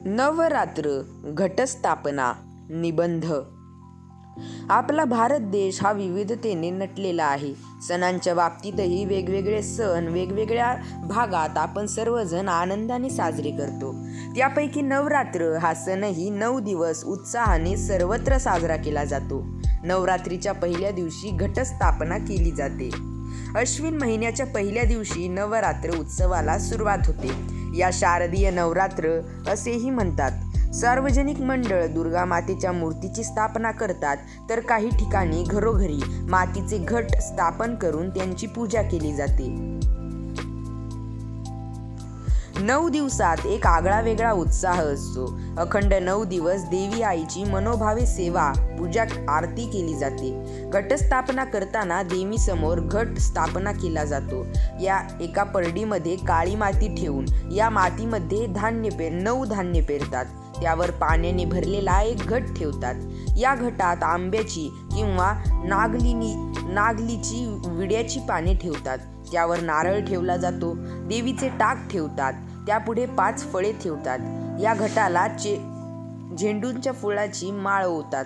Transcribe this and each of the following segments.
नवरात्र घटस्थापना निबंध. आपला भारत देश हा विविधतेने नटलेला आहे. सणांच्या बाबतीतही वेगवेगळे सण वेगवेगळ्या भागात आपण सर्वजण आनंदाने साजरे करतो. त्यापैकी नवरात्र हा सणही नऊ दिवस उत्साहाने सर्वत्र साजरा केला जातो. नवरात्रीच्या पहिल्या दिवशी घटस्थापना केली जाते. अश्विन महिन्याच्या पहिल्या दिवशी नवरात्र उत्सवाला सुरुवात होते. या शारदीय नवरात्र असेही म्हणतात. सार्वजनिक मंडळ दुर्गा मातेच्या मूर्तीची स्थापना करतात तर काही ठिकाणी घरोघरी मातीचे घट स्थापन करून त्यांची पूजा केली जाते. नऊ दिवसात एक आगळा वेगळा उत्साह असतो. अखंड नऊ दिवस देवी आईची मनोभावे सेवा पूजा आरती केली जाते. घटस्थापना करताना देवी समोर घट स्थापना केला जातो. या एका परडीमध्ये काळी माती ठेवून या मातीमध्ये धान्य पेर नऊ धान्य पेरतात. त्यावर पाण्याने भरलेला एक घट ठेवतात. या घटात आंब्याची किंवा नागलिनी नागलीची विड्याची पाने ठेवतात. त्यावर नारळ ठेवला जातो. देवीचे टाक ठेवतात. त्यापुढे पाच फळे ठेवतात. या घटाला चे झेंडूंच्या फुलाची माळ ओवतात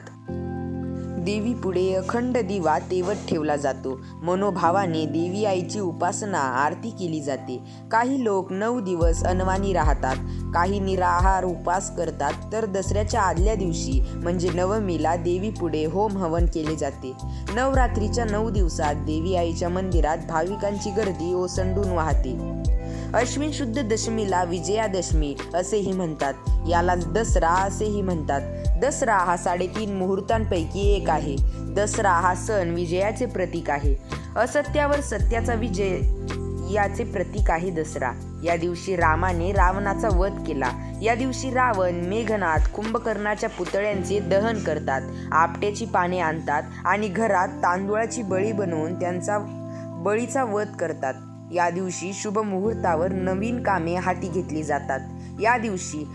देवीपुढे अखंड दिवा तेवत ठेवला जातो. मनोभावाने देवी आईची उपासना आरती केली जाते. काही लोक नऊ दिवस अनवाणी राहतात. काही निराहार उपास करतात. तर दसऱ्याच्या आदल्या दिवशी म्हणजे नवमीला देवीपुढे होम हवन केले जाते. नवरात्रीच्या नऊ दिवसात देवी आईच्या मंदिरात भाविकांची गर्दी ओसंडून वाहते. अश्विन शुद्ध दशमीला विजयादशमी असेही म्हणतात. याला दसरा असेही म्हणतात. दसरा हा साडेतीन मुहूर्तांपैकी एक आहे. दसरा हा सण विजयाचे प्रतीक आहे. असत्यावर सत्याचा विजय याचे प्रतीक आहे दसरा. या दिवशी रामाने रावणाचा वध केला. या दिवशी रावण मेघनाथ कुंभकर्णाच्या पुतळ्यांचे दहन करतात. आपट्याची पाने आणतात आणि घरात तांदुळाची बळी बनवून त्यांचा बळीचा वध करतात. या दिवशी शुभ मुहूर्तावर नवीन कामे हाती घेतली जातात. या दिवशी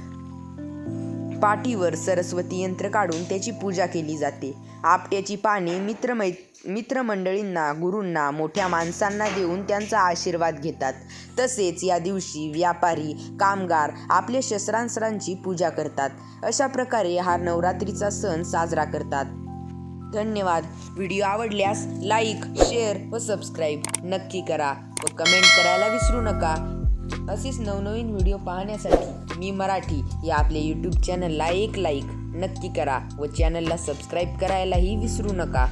पाठीवर सरस्वती यंत्र काढून त्याची पूजा केली जाते. आपट्याची पाने मित्रमै मित्रमंडळींना गुरूंना मोठ्या माणसांना देऊन त्यांचा आशीर्वाद घेतात. तसेच या दिवशी व्यापारी कामगार आपल्या शस्त्रांस्त्रांची पूजा करतात. अशा प्रकारे हा नवरात्रीचा सण साजरा करतात. धन्यवाद. व्हिडिओ आवडल्यास लाईक शेअर व सबस्क्राईब नक्की करा व कमेंट करायला विसरू नका. असेच नवनवीन व्हिडिओ पाहण्यासाठी मी मराठी या आपल्या यूट्यूब चॅनलला एक लाईक नक्की करा व चॅनलला सबस्क्राईब करायलाही विसरू नका.